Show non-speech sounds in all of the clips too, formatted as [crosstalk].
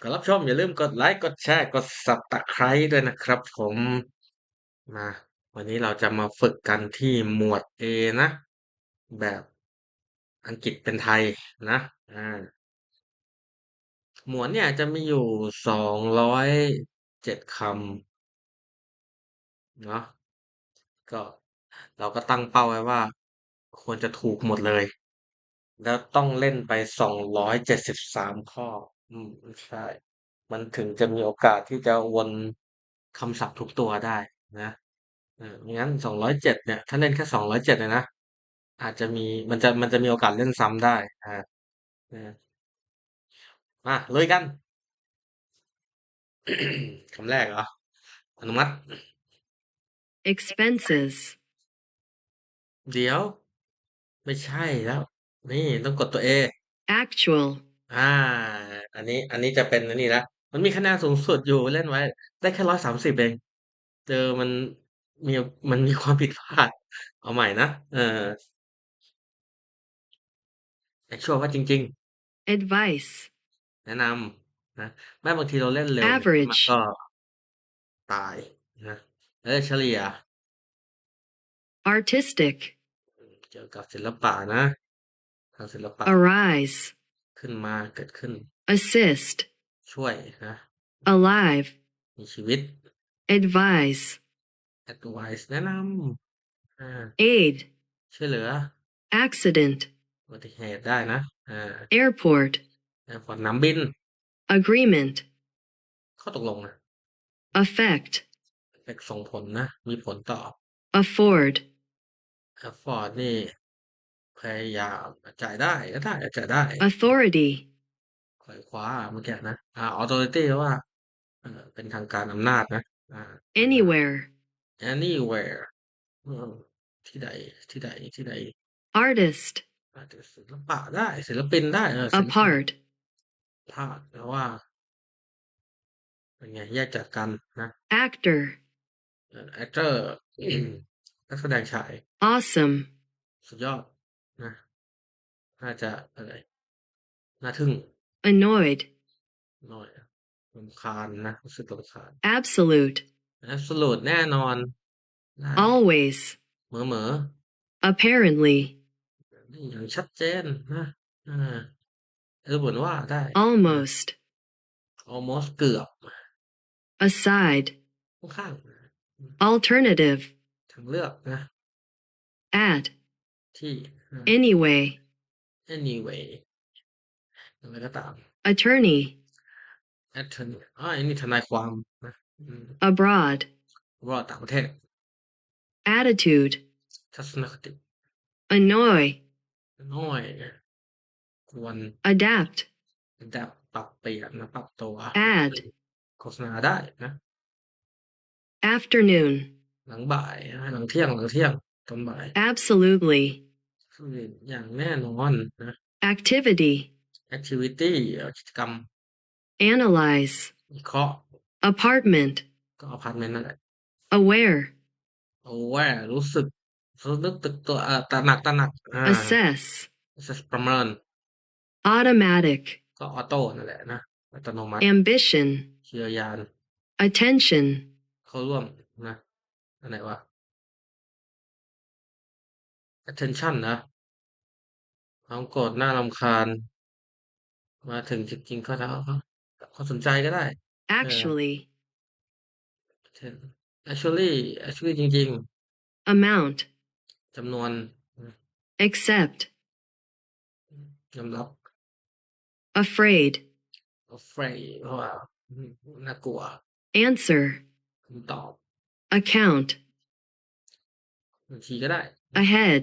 ก่อนรับชมอย่าลืมกดไลค์ กดแชร์ กด Subscribe ด้วยนะครับผมมาวันนี้เราจะมาฝึกกันที่หมวด A นะ แบบอังกฤษเป็นไทยนะอ่าหมวดเนี่ยจะมีอยู่สองร้อยเจ็ดคำเนาะก็เราก็ตั้งเป้าไว้ว่า ควรจะถูกหมดเลย แล้วต้องเล่นไปสองร้อยเจ็ดสิบสามข้อ อืม ใช่ มันถึงจะมีโอกาสที่จะวนคำศัพท์ทุกตัวได้นะเออไม่งั้นสองร้อยเจ็ดเนี่ย ถ้าเล่นแค่สองร้อยเจ็ดเลยนะ อาจจะมีมันจะมันจะมีโอกาสเล่นซ้ำได้อ่าเออมาเลยกัน คำแรกเหรออนุมัติ expenses, เดี๋ยว ไม่ใช่แล้ว นี่ต้องกดตัว A actual, อ่าอันนี้ อันนี้จะเป็นอันนี้ละมันมีคะแนนสูงสุดอยู่เล่นไว้ ได้แค่ร้อยสามสิบเอง เจอมัน มี มันมีความผิดพลาด เอาใหม่นะ เออ actual ว่าจริง advice, ๆแนะนำนะแม้บางทีเราเล่นเร็วเนี่ยมัน Average ก็ตายนะเออเฉลี่ย artistic, เกี่ยวกับศิลปะนะ ทางศิลปะ arise, ขึ้นมาเกิดขึ้น assist, ช่วยนะ alive, มีชีวิต advise, advice แนะนำอ่า aid, ช่วยเหลือ accident, อุบัติเหตุได้นะอ่า airport, ฝนน้ำบิน agreement, ข้อตกลงนะ affect, เอกส่งผลนะ มีผลต่อ afford, afford นี่ พยายามจ่ายได้ก็ได้จ่ายได้ authority, ขวายคว้าเมื่อกี้นะอ่า authority แปลว่าเอ่อเป็นทางการอำนาจนะอ่า anywhere, anywhere อืมที่ใดที่ใดที่ใด artist, อาจจะศิลปะได้ศิลปินได้เออศิลปิน apart, ภาคแปลว่าเป็นไงแยกจากกันนะ actor, เอ่อ actor นักแสดงชาย awesome, สุดยอด นะ น่าจะอะไร น่าทึ่ง annoyed, หน่อยรำคาญนะ รู้สึกรำคาญ absolute, absolute แน่นอนได้ always, เหมอเหมอ apparently, นี่อย่างชัดเจนนะอ่าเออเหมือนว่าได้ almost, almost เกือบ aside, ข้าง alternative, ๆทางเลือกนะ at, ที่ อ่า anyway, anyway อะไรก็ตาม attorney, attorney อ๋ออันนี้ทนายความนะอืม abroad, ว่าต่างประเทศ attitude, ทัศนคติ annoy, น้อยกวน adapt, ดับปรับเปลี่ยนนะปรับตัว add, โฆษณาได้นะ afternoon, หลังบ่ายนะหลังเที่ยงหลังเที่ยงตอนบ่าย absolutely, คืออย่างแน่นอนนะ activity, activity เอ่อกิจกรรม analyze, วิเคราะห์ apartment, ก็อพาร์ตเมนต์นั่นแหละ aware, aware รู้สึกรู้นึกตึกตัวเอ่อตระหนักตระหนักอ่า assess, assess ประเมิน automatic, ก็ออโต้นั่นแหละนะอัตโนมัติ ambition, เชียร์ยาน attention, เข้าร่วมนะอันไหนวะ attention นะความโกรธน่ารำคาญ มาถึงจริงๆก็แล้วความสนใจก็ได้ actually, actually actually จริง amount, ๆจำนวน accept, ยอมรับ afraid, afraid เพราะว่าอืมน่ากลัว answer, คำตอบ account, บางทีก็ได้ ahead,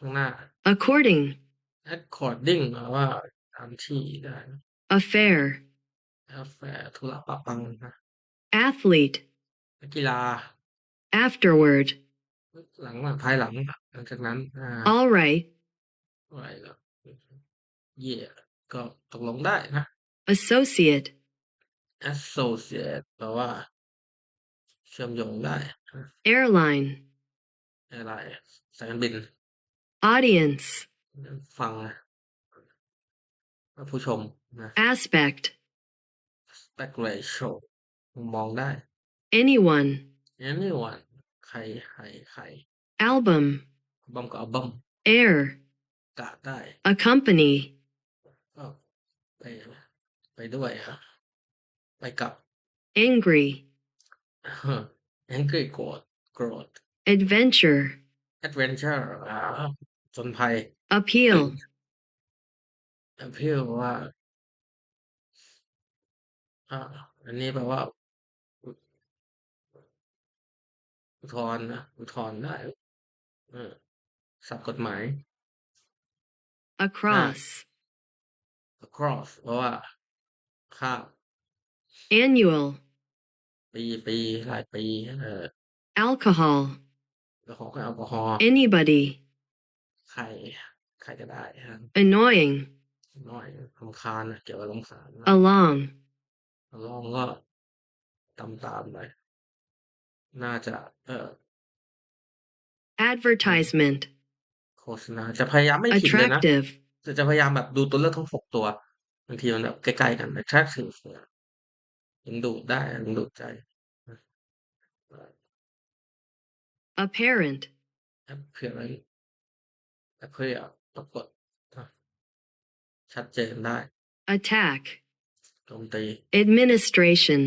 ข้างหน้า according, according แปลว่าตามที่ได้นะ affair, affair ธุระปะปังนะ athlete, นักกีฬา afterward, หลังหลังภายหลัง หลังจากนั้นอ่า all right, อะไรแล้วเย่ก็ตกลงได้นะ associate, associate แปลว่าเชื่อมโยงได้นะ airline, อะไรสายการบิน audience, ฟังนะ ผู้ชมนะ aspect, aspect ratio มุมมองได้ anyone, anyone ใครใครใคร album, อัลบั้มก็อัลบั้ม air, กะได้ accompany, ก็ไปไปด้วยครับไปกับ angry, [laughs] angry โกรธโกรธ adventure, adventure อ่า จนภัย appeal, เพื่อว่าอ่าอันนี้แปลว่าอุอุทธรณ์นะอุทธรณ์ได้เออศัพท์กฎหมาย across, across เพราะว่าข้าม annual, ปีปีหลายปีเออ alcohol, แอลกอฮอล์ก็แอลกอฮอล์ anybody, ใคร ใครก็ได้ครับ annoying, น้อยรำคาญนะเกี่ยวกับรำคาญนะ along, ลองก็ตามตามๆไปน่าจะ เออ advertisement, โฆษณาจะพยายามไม่ผิดเลยนะ attractive, จะจะพยายามแบบดูตัวเลือกทั้งหกตัวบางทีมันแบบใกล้ๆกัน attractive เนี่ยดึงดูดได้ดึงดูดใจ apparent, appearance appear ปรากฏนะชัดเจนได้ attack, โจมตี administration,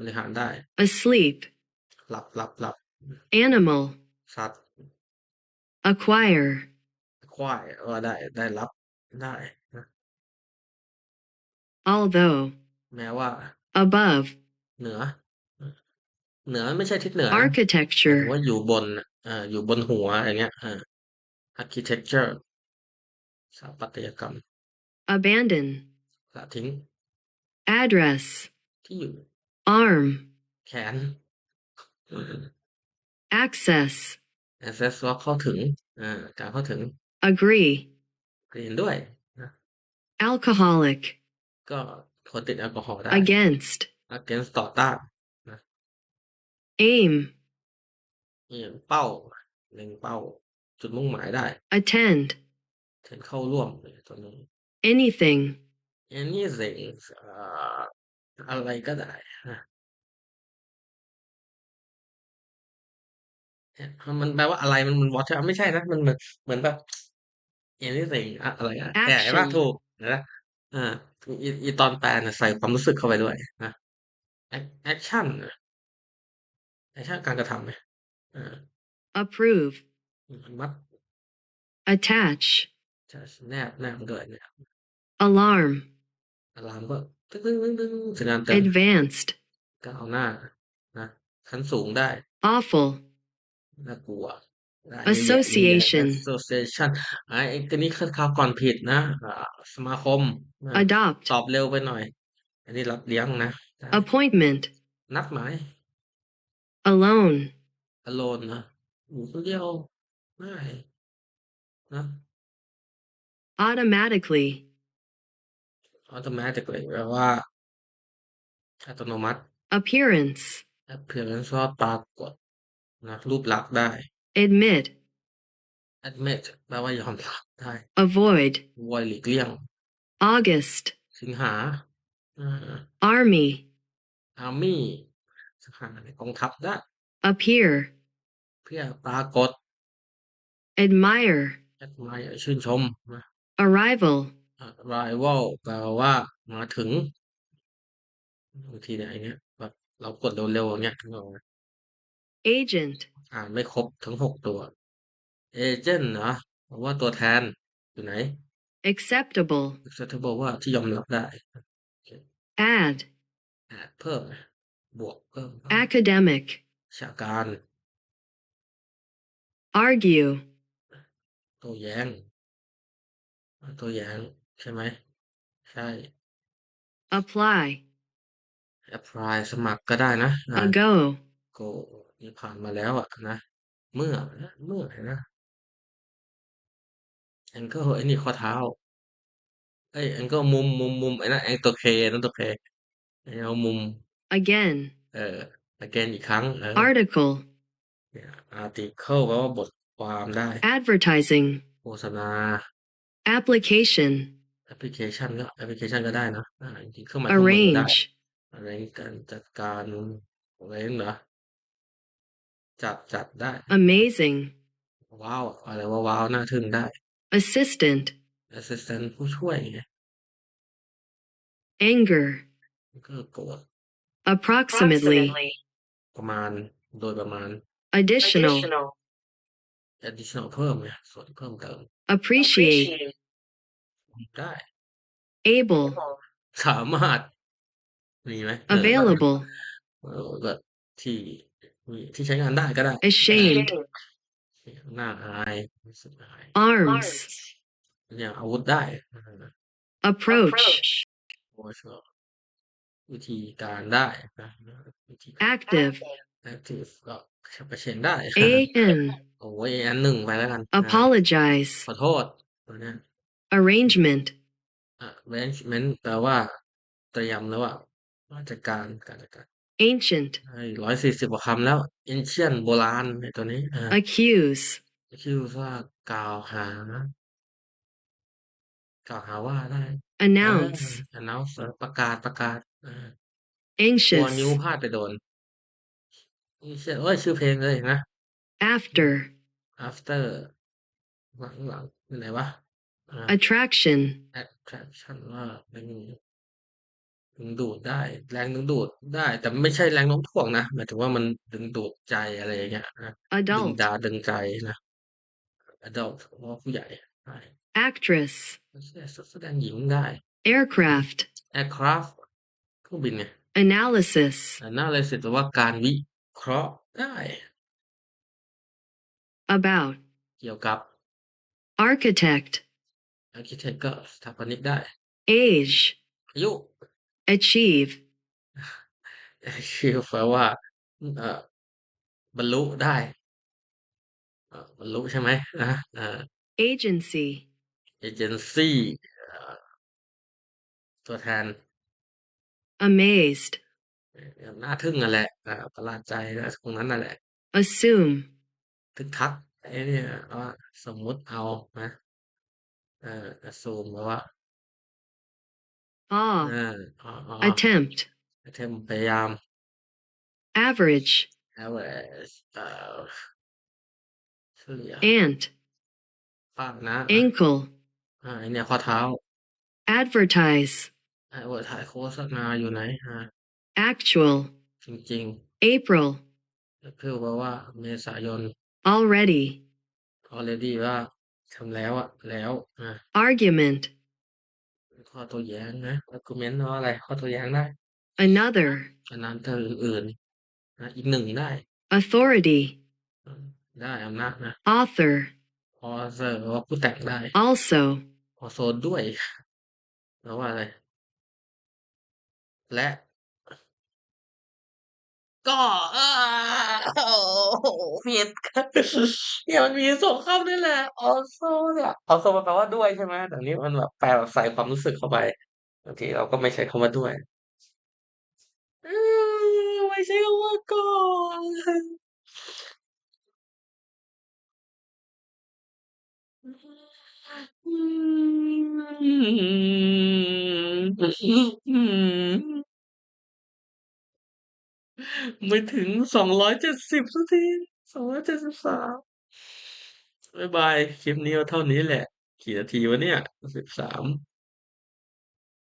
บริหารได้ asleep, หลับหลับหลับ animal, สัตว์ acquire, ควายเออได้ได้รับได้นะ although, แม้ว่า above, เหนือ เหนือไม่ใช่ทิศเหนือนะ architecture, ว่าอยู่บนน่ะเอ่ออยู่บนหัวอย่างเงี้ยเออ architecture สถาปัตยกรรม abandon, ละทิ้ง address, ที่อยู่ arm, แขน access, access ว่าเข้าถึงอ่าการเข้าถึง agree, เรียนด้วยนะ alcoholic, ก็คนติดแอลกอฮอล์ได้ against, against ต่อต้าน aim, นี่เป้าเล็งเป้า จุดมุ่งหมายได้ attend, เชิญเข้าร่วมเนี่ยตัวนี้ anything, anything อ่าอะไรก็ได้นะเนี่ยมันแปลว่าอะไรมันมันวอชไม่ใช่นะ มันเหมือนเหมือนแบบ anything อะอะไรอะแต่ว่า Action ถูกนะอ่าอีอีตอนแปลเนี่ยใส่ความรู้สึกเข้าไปด้วยนะ Ac- action นะ action การกระทำไหมอ่า approve, มัด attach, จะแนบแนบเกิดเนี่ย alarm, อะลามก็ตึ้งตึ้งตึ้งตึ้งสัญญาณเตือน advanced, ก้าวหน้านะขั้นสูงได้ awful, น่ากลัวได้ Association association ไอ้ไอ้ตัวนี้คือคราวก่อนผิดนะอ่าสมาคมนะ adopt, ตอบเร็วไปหน่อย อันนี้รับเลี้ยงนะได้ appointment, นัดหมาย alone, alone นะอยู่คนเดียว ได้นะ automatically, automatically แปลว่า อัตโนมัติ appearance, appearance ว่าปรากฏนะรูปลักษณ์ได้ admit, admit แปลว่ายอมรับได้ avoid, วอยหลีกเลี่ยง August, สิงหาอ่า army, army สิงหาในกองทัพได้ appear, เพื่อปรากฏ admire, admire ชื่นชมนะ arrival, arrival แปลว่ามาถึงบางทีเนี่ยไอ้เนี้ยแบบเรากดเร็วๆอย่างเงี้ยนึกออกไหม agent, อ่านไม่ครบทั้งหกตัว agent นะแปลว่าตัวแทนอยู่ไหน acceptable, acceptable ว่าที่ยอมรับได้ add, add เพิ่ม บวกเพิ่ม academic, วิชาการ argue, โต้แย้งโต้แย้ง ใช่ไหม ใช่ apply, apply สมัครก็ได้นะอ่า ago, go นี่ผ่านมาแล้วอะนะ เมื่อนะเมื่อนะ ankle ไอ้นี่ข้อเท้าเอ้ย ankle มุมมุมมุมไอ้นั่นไอ้ตัว K นั่นตัว K ไอ้เอามุม again, เออ again อีกครั้งเออ article, เนี่ย article แปลว่าบท ความได้ advertising, โฆษณา application, ปพลิเคชันก็แอปพลิเคชันก็ได้นะอ่าจริงๆเครื่องหมายเครื่องมือก็ได้ arrange, arrange การจัดการ arrange เหรอจัดจัดได้ amazing, ว้าว อะไรว่าว้าว น่าทึ่งได้ assistant, assistant ผู้ช่วยไง anger, ก็โกรธ approximately, ประมาณโดยประมาณ additional, additional เพิ่มไงส่วนเพิ่มเติม appreciate, ได้ able, สามารถ มีไหมเออ available, เออก็ที่มีที่ใช้งานได้ก็ได้ ashamed, น่าอายรู้สึกอาย arms, อย่างอาวุธได้อ่า approach, โอ้ชอบวิธีการได้นะวิธีการ active, active ก็เผชิญได้ an, โอ้ยอันหนึ่งไปแล้วกันอ่า apologize, ขอโทษตัวเนี้ย arrangement, อะ arrangement แปลว่าเตรียมแล้วว่าว่าจัดการการจัดการ ancient, ร้อยสี่สิบกว่าคำแล้ว ancient โบราณในตัวนี้อ่า accuse, ชื่อว่ากล่าวหา กล่าวหาว่าได้ announce, เออ announce เออประกาศประกาศอ่าตัวนิ้ว anxious, พลาดไปโดน นี่เชื่อเอ้ยชื่อเพลงเลยเห็นไหม after, after หลังหลังอยู่ไหนวะอ่า attraction, attraction ว่าดึงดึงดูดได้ แรงดึงดูดได้ แต่ไม่ใช่แรงโน้มถ่วงนะหมายถึงว่ามันดึงดูดใจอะไรอย่างเงี้ยนะดึง adult, ดาดึงใจนะ adult เพราะว่าผู้ใหญ่ได้ actress, แสดงหญิงได้ aircraft, aircraft เครื่องบินไง analysis, analysis แปลว่าการวิ เคราะห์ได้ about, เกี่ยวกับ architect, architect ก็สถาปนิกได้ age, อายุ achieve, ชื่อแปลว่าเอ่อบรรลุได้เอ่อบรรลุใช่ไหมนะอ่า agency, agency เอ่อตัวแทน amazed, เอ่อ น่าทึ่งนั่นแหละ อ่า ประหลาดใจนะตรงนั้นนั่นแหละ assume, ทึกทัก ไอ้เนี่ยว่าสมมุติเอานะเอ่อ assume แปลว่า awe, อ่าอ๋ออ๋อ attempt, attempt พยายาม average, average เอ่อเฉลี่ย ant, ป้านะ ankle, อ่าไอเนี่ยข้อเท้า advertise, ไอ้ว่าถ่ายโฆษณาอยู่ไหนฮะ actual, จริง April, ๆคือแปลว่าเมษายน already, already ว่าทำแล้วอะแล้วอ่า argument, ข้อตัวแย้งนะ argument ว่าอะไร ข้อตัวแย้งได้ another, อันนั้นถ้าอื่นๆนะอีกหนึ่งได้ authority, อืมได้อำนาจนะ author, author แปลว่าผู้แต่งได้ also, also ด้วยแปลว่าอะไร และ ก็อ้าโอ้โหผิดเนี่ยมันมีสองคำนี่แหละ also เนี่ย also มันแปลว่าด้วยใช่ไหมแต่นี้มันแบบแปลแบบใส่ความรู้สึกเข้าไปบางทีเราก็ไม่ใช้คำว่าด้วยไม่ใช่คำว่าก็อืมอืม ไม่ถึงสองร้อยเจ็ดสิบสักทีสองร้อยเจ็ดสิบสามบายบาย คลิปนี้เอาเท่านี้แหละ กี่นาทีวะเนี่ยสิบสาม